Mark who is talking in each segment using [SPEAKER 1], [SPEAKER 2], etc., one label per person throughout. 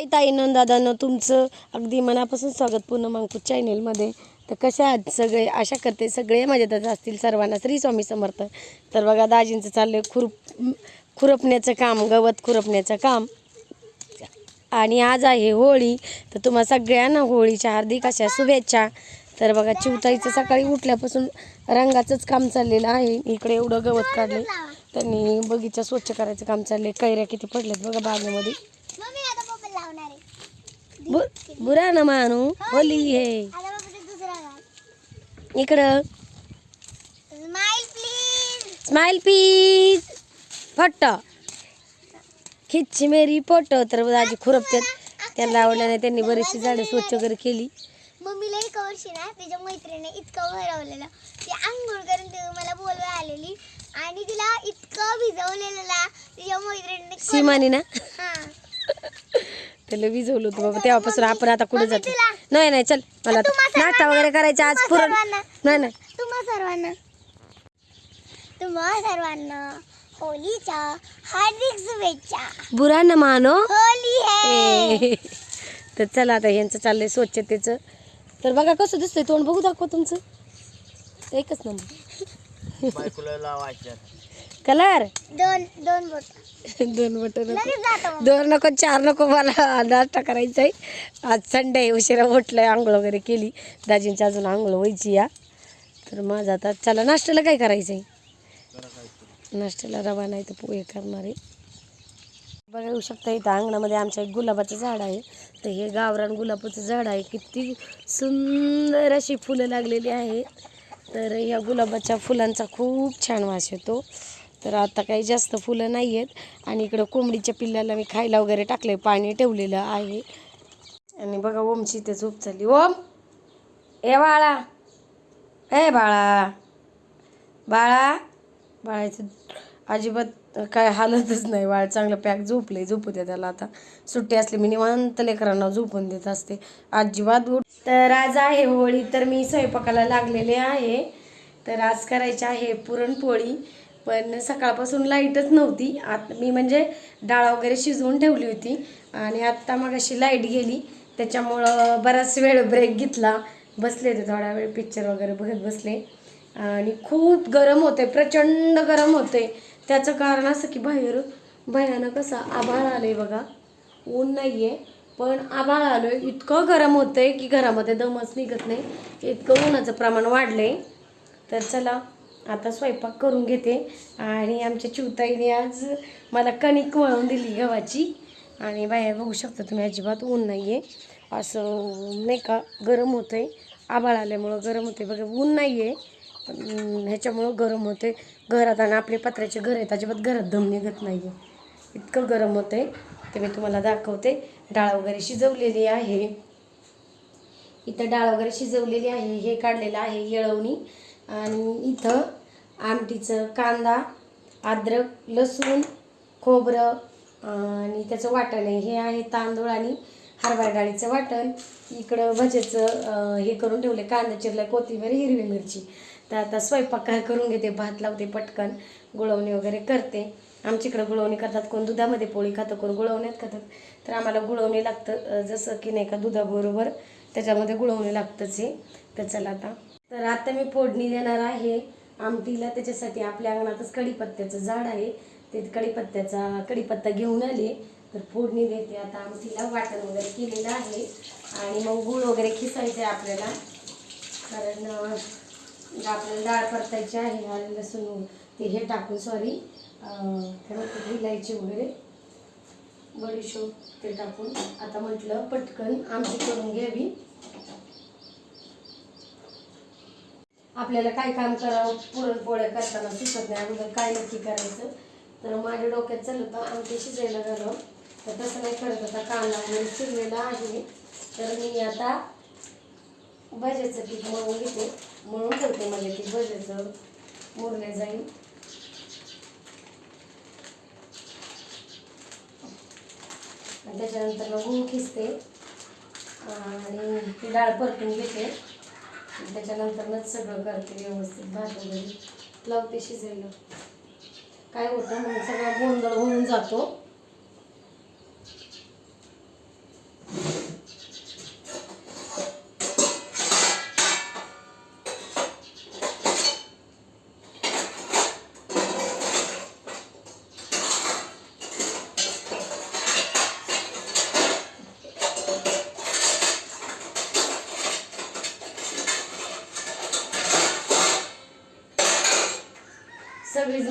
[SPEAKER 1] हाय ताई नंदादानं तुमचं अगदी मनापासून स्वागत पूर्ण मांकूत चॅनेलमध्ये तर कशा आहात सगळे? आशा करते सगळे मजेतच असतील. सर्वांना श्री स्वामी समर्थ. तर बघा दाजींचं चाललं खुरप खुरपण्याचं काम गवत खुरपण्याचं काम. आणि आज आहे होळी. तर तुम्हा सगळ्यांना होळीच्या हार्दिक अशा शुभेच्छा. तर बघा चिवताईचं सकाळी उठल्यापासून रंगाचंच काम चाललेलं आहे. इकडे एवढं गवत काढले त्यांनी बगीचा स्वच्छ करायचं काम चाललंय. कैऱ्या किती पडल्यात बघा बागेमध्ये
[SPEAKER 2] मम्मी आता पप्पा लावणार आहे
[SPEAKER 1] बु बुरा ना मानू होली हे. इकडं.
[SPEAKER 2] Smile please
[SPEAKER 1] smile please photo खिच्ची मेरी फोटो. तर आजी खुरपत्यात. त्यांना आवडलं नाही त्यांनी बरीचशी झाडं स्वच्छ वगैरे केली.
[SPEAKER 2] मम्मीला एक वर्षी ना तिच्या मैत्रिणीने इतकं भरवलेलं. ती आंघोळ करून ती मला बोलवा आलेली. आणि तिला इतकं भिजवलेलं तिच्या मैत्रिणीने
[SPEAKER 1] सीमानी ना? त्याला विजवलं होतं बाबा तेव्हापासून आपण आता कुठे जातो नाही. नाही चल मला आता नाश्ता वगैरे करायचा आज पुरण. नाही नाही.
[SPEAKER 2] तुम्हा सर्वांना. तुम्हा सर्वांना होलीच्या हार्दिक शुभेच्छा.
[SPEAKER 1] बुरा न मानो.
[SPEAKER 2] होली है.
[SPEAKER 1] तर चला आता यांचं चाललंय स्वच्छतेचं. तर बघा कसं दिसतंय तोंड बघू दाखवा तुमचं. एकच नंबर.
[SPEAKER 3] बायकोला
[SPEAKER 1] कलर?
[SPEAKER 2] दोन दोन बोट.
[SPEAKER 1] दोन बटन
[SPEAKER 2] मग.
[SPEAKER 1] दोन नको चार नको मला नाश्ता करायचा आहे आज संडे उशिरा उठलाय आंघोळ वगैरे केली. दाजींची अजून आंघोळ व्हायची या. तर माझं आता चला नाश्त्याला काय करायचं आहे नाश्त्याला रवा नाही तर पोहे करणार आहे. बघा येऊ शकता इथं अंगणामध्ये आमच्या एक गुलाबाचं झाड आहे. तर हे गावरान गुलाबाचं झाड आहे. किती सुंदर अशी फुलं लागलेली आहेत तर या गुलाबाच्या फुलांचा खूप छान वास येतो. तर आता काही जास्त फुलं नाही आहेत. आणि इकडं कोंबडीच्या पिल्लाला मी खायला वगैरे टाकले पाणी ठेवलेलं आहे. आणि बघा ओमची इथे झोप चालली. ओम! ए बाळा! ए बाळा! बाळा! बाळाचं अजिबात काय हालतच नाही. बाळ चांगलं पॅक झोपले झोपू दे त्याला आता. सुट्टी असली मी निवांत लेकरांना झोपून देत असते. अजिबात उठ तर आज आहे होळी तर मी स्वयंपाकाला लागलेले आहे. तर आज करायची आहे पुरणपोळी. पण सकाळपासून लाईटच नव्हती. आत मी म्हणजे डाळ वगैरे शिजवून ठेवली होती आणि आत्ता मग अशी लाइट गेली. त्याच्यामुळं बराच वेळ ब्रेक घेतला. बसले होते थोडा वेळ पिक्चर वगैरे बघत बसले. आणि खूप गरम होते प्रचंड गरम होते. त्याचं कारण असं की बाहेर भयानक असं आभाळ आलंय बघा. ऊन नाही आहे पण आभाळ आलोय. इतकं गरम होतंय की घरामध्ये दमच निघत नाही. इतकं उन्हाचं प्रमाण वाढलंय. तर चला आता स्वयंपाक करून घेते. आणि आमच्या चिवताईने आज मला कणिक वळून दिली गव्हाची. आणि बाहेर बघू शकता तुम्ही अजिबात ऊन नाही आहे असं नाही का गरम होतं आहे आभाळ आल्यामुळं गरम होते बघा ऊन नाही आहे ह्याच्यामुळं गरम होते घरात आणि आपले पत्र्याचे घर आहेत अजिबात घरात दम निघत नाही आहे इतकं गरम होतं आहे ते मी तुम्हाला दाखवते. डाळ वगैरे शिजवलेली आहे. इथं डाळ वगैरे शिजवलेली आहे. हे काढलेलं आहे येळवणी. आणि इथं आमटीचं कांदा अद्रक लसूण खोबरं आणि त्याचं वाटण आहे. हे आहे तांदूळ आणि हरभरा डाळीचं वाटण. इकडं भजेचं हे करून ठेवले कांदा चिरला कोथिंबीर हिरवी मिरची. तर आता स्वयंपाक करून घेते? भात लावते पटकन. गुळवणी वगैरे करते. आमच्याकडं गुळवणी करतात कोण. दुधामध्ये पोळी खातं कोण गुळवण्यात खातात तर आम्हाला गुळवणी लागतं जसं की नाही का दुधाबरोबर. त्याच्यामध्ये गुळवणी लागतंच आहे. तर चला आता तर आता मी फोडणी देणार आहे. आमटीला त्याच्यासाठी आपल्या अंगणातच कढीपत्त्याचं झाड आहे. ते कढीपत्त्याचा कढीपत्ता घेऊन आले. तर फोडणी देते. आता आमटीला वाटण वगैरे केलेलं आहे. आणि मग गुळ वगैरे खिसायचं आहे आपल्याला. कारण आपल्याला डाळ परतायची आहे. आणि लसूण ते हे टाकून सॉरी इलायची वगैरे बडीशोप ते टाकून. आता म्हटलं पटकन आमटी करून घ्यावी. आपल्याला काय काम करावं पुरणपोळ्या करताना सुचत नाही अगोदर काय नक्की करायचं. तर माझ्या डोक्यात चाललं होतं आमटी शिजायला झालं तर तसं नाही करत आता कांदा वगैरे चिरलेला आहे. तर मी आता भज्याचं पीठ मळून घेते. मळून ठेवते म्हणजे मला की भज्याचं मुरले जाईल त्याच्यानंतर मग गूळ खिसते. आणि ती डाळ परतून घेते. त्याच्यानंतरच सगळं करते व्यवस्थित भात वगैरे. लावते शिजायला काय होतं मग सगळा गोंधळ होऊन जातो.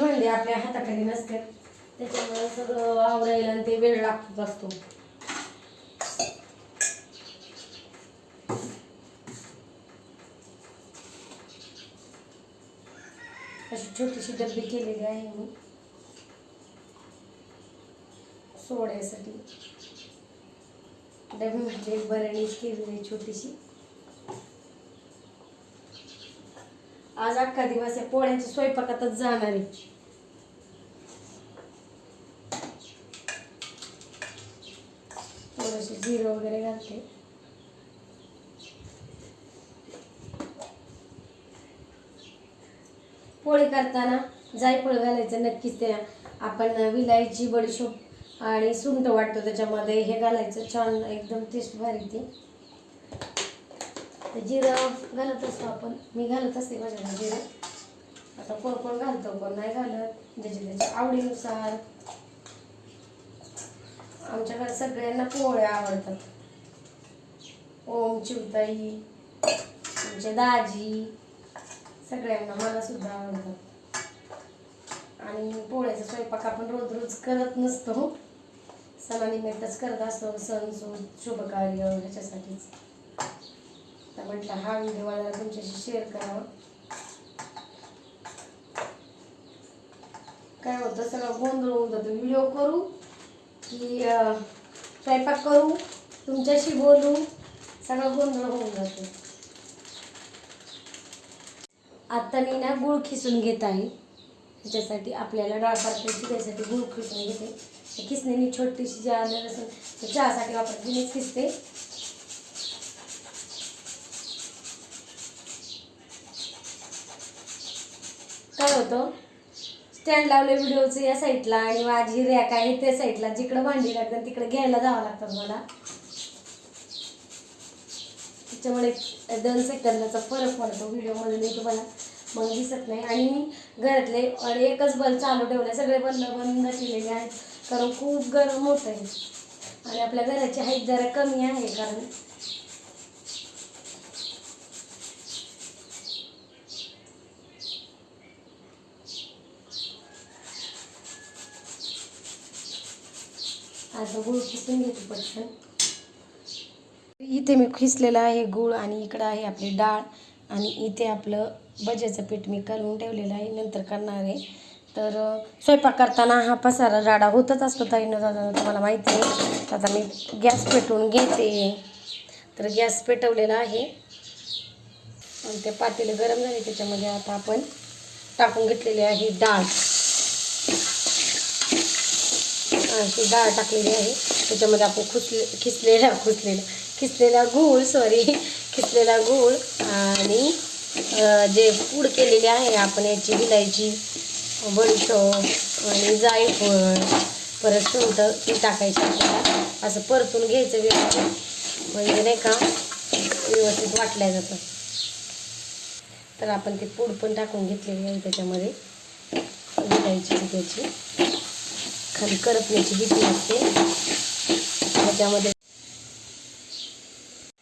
[SPEAKER 1] आपल्या हाताखाली नसतात त्याच्यामुळे सगळं आवरायला आणि ते वेळ लागत असतो अशी छोटीशी डब्बी केलेली आहे मी. सोडायसाठी. डबी म्हणजे एक बरणीच केलेली आहे छोटीशी. आज अख्खा दिवस आहे पोळ्यांच्या स्वयंपाकातच जाणार आहे. थोडंसं जिरं वगैरे घालते. पोळी करताना जायफळ घालायचं नक्कीच त्या आपण विलायची बडीशोप आणि सुंट वाटतो त्याच्यामध्ये हे घालायचं. छान एकदम टेस्ट भारी ती. तर जिरं घालत असतो आपण. मी घालत असते माझ्याकडे जिरं. आता कोण कोण घालतो कोण नाही घालत. ज्याच्या त्याच्या आवडीनुसार. आमच्याकडे सगळ्यांना पोळ्या आवडतात. ओम चिवताई आमचे दाजी सगळ्यांना मला सुद्धा आवडतात. आणि पोळ्याचा स्वयंपाक आपण रोज रोज करत नसतो. सणानिमित्तच करत असतो. सण सु शुभकार्य ह्याच्यासाठीच. तर म्हटलं हा व्हिडिओ मला तुमच्याशी शेअर करावा. काय होतं सगळं गोंधळ होऊन जातो. व्हिडिओ करू की स्वयंपाक करू तुमच्याशी बोलू सगळं गोंधळ होऊन जातो. आता मी ना गुळ खिसून घेत आहे. त्याच्यासाठी आपल्याला डाळ पातळीची त्यासाठी गुळ खिसून घेते. त्या खिसणीने छोटीशी जी आलं लसूण ते चहासाठी वापरते मी खिसते काय होतं. स्टँड लावले व्हिडिओचं या साईडला आणि माझी रॅक आहे त्या साईडला जिकडं भांडी लागतात तिकडे घ्यायला जावं लागतं मला. त्याच्यामुळे दोन सेकंदाचा फरक पडतो व्हिडिओमध्ये मी तुम्हाला मग दिसत नाही. आणि मी घरातले एकच बल्ब चालू ठेवले सगळे बल्ब बंद केलेले आहेत. कारण खूप गरम होत आहे आणि आपल्या घराची हाईट जरा कमी आहे कारण आता गुळ खिसून पटकन इथे मी खिसलेलं आहे गूळ आणि इकडं आहे आपली डाळ. आणि इथे आपलं भज्याचं पीठ मी करून ठेवलेलं आहे नंतर करणार आहे. तर स्वयंपाक करताना हा पसारा राडा होतच असतो ताईनं दादा तुम्हाला माहिती आहे. तर आता मी गॅस पेटवून घेते. तर गॅस पेटवलेला आहे. आणि ते पातेलं गरम झाले त्याच्यामध्ये आता आपण टाकून घेतलेली आहे डाळ. अशी डाळ टाकलेली आहे. त्याच्यामध्ये आपण खुसले खिसलेला खुसलेला खिसलेला गूळ सॉरी खिसलेला गूळ आणि जे पूड केलेली आहे आपण याची विलायची बडीशोप आणि जायफळ परत सुंठ ती टाकायची आपल्याला. असं परतून घ्यायचं व्यवस्थित. म्हणजे नाही का व्यवस्थित वाटल्या जातं. तर आपण ते पूड पण टाकून घेतलेली आहे त्याच्यामध्ये. विलायची त्याची. खाली करपण्याची भीती असते त्याच्यामध्ये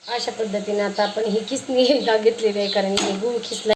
[SPEAKER 1] अशा पद्धतीने आता आपण ही किसणी एकदा घेतलेली आहे कारण हे गुळ खिसला